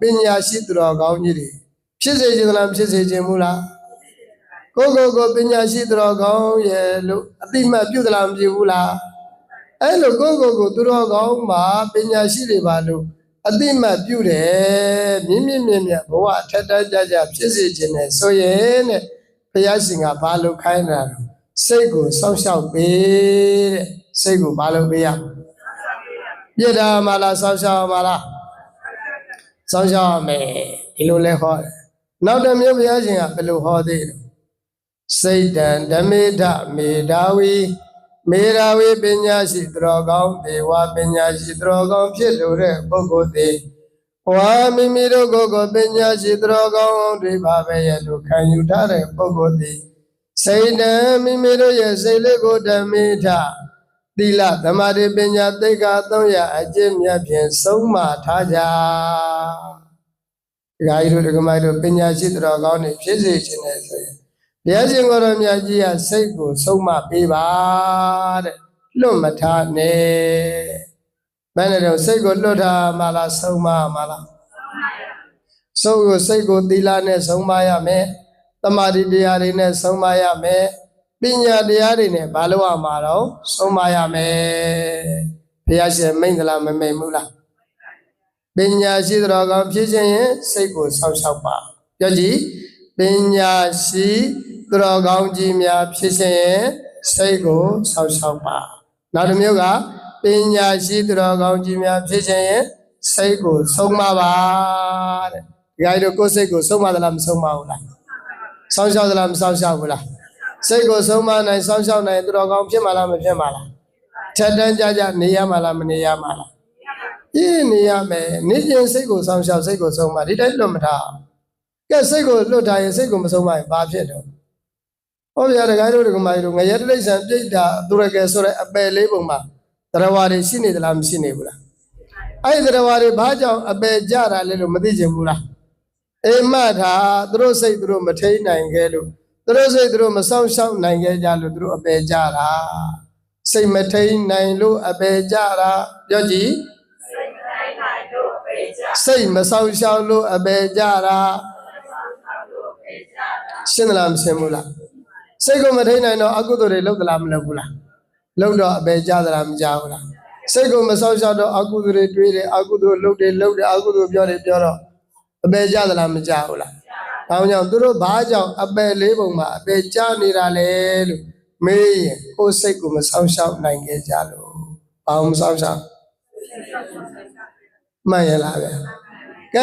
ပညာရှိသူတော်ကောင်းကြီးတွေဖြစ်စေခြင်းသလားမဖြစ်စေခြင်းဘူးလားကိုယ့်ကိုယ်ကိုပညာရှိသူတော်ကောင်းရဲ့လို့အတိမတ်ပြုသလားမပြုဘူးလားအဲ့လိုကိုယ့်ကိုယ်ကိုသူတော်ကောင်းမှာပညာရှိတွေပါလို့အတိမတ်ပြုတယ်မြင့်မြင့်မြင့်မြတ်ဘဝအထက်တန်းကြကြဖြစ်စေခြင်းနဲ့ဆိုရင်တဲ့ဘုရားရှင်ကဘာလို့ခိုင်းတာလဲစိတ်ကိုစောင့်ရှောက်ပေးတဲ့စိတ်ကိုဘာလို့ပေးရမလဲပြစ်တာမလားစောင့်ရှောက်မလား စောင့်ရှောက်ရမယ်ဒီလိုလဲဟောတယ်နောက်တစ်မျိုးဘုရားရှင်ကဘယ်လိုဟောသေးလဲစိတ်တံဓမေထမေဒါဝီမေရာဝီပညာရှိသူတော်ကောင်းဒေဝပညာရှိသူတော်ကောင်းဖြစ်လို့တဲ့ပုဂ္ဂိုလ်သည်ဝါမိမိတို့ကိုယ်ကိုပညာရှိသူတော်ကောင်းတွေပါပဲရဲ့လို့ခံယူထားတဲ့ပုဂ္ဂိုလ်သည်စိတ်တံမိမိတို့ရဲ့စိတ်လေးကိုဓမေထ သီလသမာဓိပညာသိက္ခာ၃ရအကျင့်မြတ်ဖြင့်ဆုံးမထားကြ။ဒါကြီးတို့ဒကမိုက်တို့ပညာရှိသူတော်ကောင်းတွေဖြစ်စေခြင်းနဲ့ဆိုရင်ဘုရားရှင်ကိုယ်တော်မြတ်ကြီးကစိတ်ကိုဆုံးမပေးပါတဲ့လွတ်မထားနဲ့။ဘယ်နဲ့တော့စိတ်ကိုလွတ်ထားမှလားဆုံးမမှလား။ဆုံးကိုစိတ်ကိုသီလနဲ့ဆုံးမရမယ်။တမာတိတရားတွေနဲ့ဆုံးမရမယ်။ ပညာတရားတွေနဲ့ဘာလို့ရမှာတော့ဆုံးမရမယ်။ဘုရားရှင်မိန့်သလားမမိန့်ဘူးလား။ပညာရှိတော်ကောင်ဖြစ်ခြင်းရင်စိတ်ကိုဆောက်ရှောက်ပါ။ပြောကြည့်ပညာရှိသူတော်ကောင်းကြီးများဖြစ်ခြင်းရင်စိတ်ကိုဆောက်ရှောက်ပါနောက်တစ်မျိုးကပညာရှိသူတော်ကောင်းကြီးများဖြစ်ခြင်းရင်စိတ်ကိုဆုံးမပါတဲ့ဒီဂိုင်းတို့ကိုယ်စိတ်ကိုဆုံးမသလားမဆုံးမဘူးလားဆောင်းရှောက်သလားမဆောင်းရှောက်ဘူးလား စိတ်ကိုဆုံးမနိုင်ဆောင်းရှောက်နိုင်သူတော်ကောင်းဖြစ်မှာလားမဖြစ်မှာလားထက်တန်းကြကြနေရမှာလားမနေရမှာလားပြင်းနေရမယ်နေကျင်စိတ်ကိုဆောင်းရှောက်စိတ်ကိုဆုံးမဒီတိုင်းလွတ်မထားအောင်ကဲစိတ်ကိုလွတ်ထားရင်စိတ်ကိုမဆုံးမရင်ဘာဖြစ်တော့ဟောဗျာတခါတို့ဒီကမကြီးတို့ငရဲတိရစ္ဆာန်ပြိတ္တာသူရကဲဆိုတဲ့အပယ်လေးပုံမှာတရားဝါတွေရှိနေသလားမရှိနေဘူးလားအဲ့ဒီတရားဝါတွေဘာကြောင့်အပယ်ကြတာလဲလို့မသိချင်ဘူးလားအိမ်မထားသူတို့စိတ်သူတို့မထိန်နိုင်ခဲ့လို့ သူတို့စိတ်သူတို့မဆောင်ရှောက်နိုင်ခဲ့ကြလို့သူတို့အပယ်ကြတာစိတ်မထိန်နိုင်လို့အပယ်ကြတာပြောကြည့်စိတ်မဆောင်ရှောက်လို့အပယ်ကြတာရှင်းသလားမရှင်းဘူးလားစိတ်ကိုမထိန်နိုင်တော့အကုသိုလ်တွေလုပ်သလားမလုပ်ဘူးလားလုပ်တော့အပယ်ကြသလားမကြဘူးလားစိတ်ကိုမဆောင်ရှောက်တော့အကုသိုလ်တွေတွေးတယ်အကုသိုလ်လုပ်တယ်လုပ်တယ်အကုသိုလ်ပြောတယ်ပြောတော့အပယ်ကြသလားမကြဘူးလား ဒါကြောင့်သူတို့ဘာကြောင့်အပယ်လေးပုံမှာအပယ်ကြနေတာလဲလို့မေးရင်ကိုယ်စိတ်ကိုမဆောင်ရှောက်နိုင်ခဲ့ကြလို့ဘာမှမဆောင်ရှောက်မှန်ရလားဗျာကဲ